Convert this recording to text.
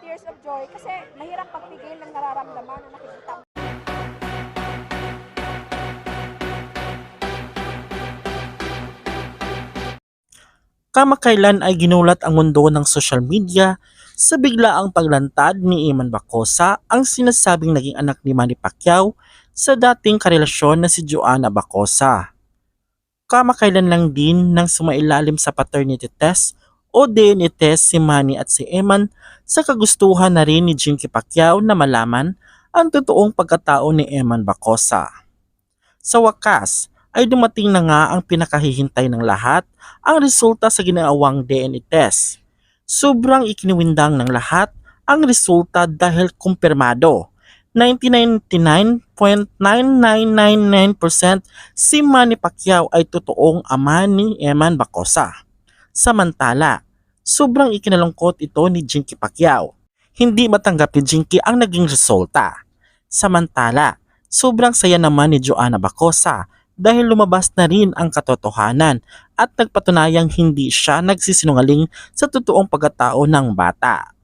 tears of joy kasi mahirap magpigil ng nararamdaman na nakikita mo. Kamakailan ay ginulat ang mundo ng social media sa biglaang paglantad ni Iman Bacosa ang sinasabing naging anak ni Manny Pacquiao sa dating karelasyon na si Joanna Bacosa. Kamakailan lang din nang sumailalim sa paternity test o DNA test si Manny at si Eman sa kagustuhan na rin ni Jinky Pacquiao na malaman ang totoong pagkatao ni Eman Bacosa. Sa wakas, ay dumating na nga ang pinakahihintay ng lahat ang resulta sa ginawang DNA test. Sobrang ikiniwindang ng lahat ang resulta dahil kumpirmado. 99.9999% si Manny Pacquiao ay totoong ama ni Eman Bacosa. Samantala, sobrang ikinalungkot ito ni Jinky Pacquiao. Hindi matanggap ni Jinky ang naging resulta. Samantala, sobrang saya naman ni Joanna Bacosa dahil lumabas na rin ang katotohanan at nagpatunayang hindi siya nagsisinungaling sa totoong pagkatao ng bata.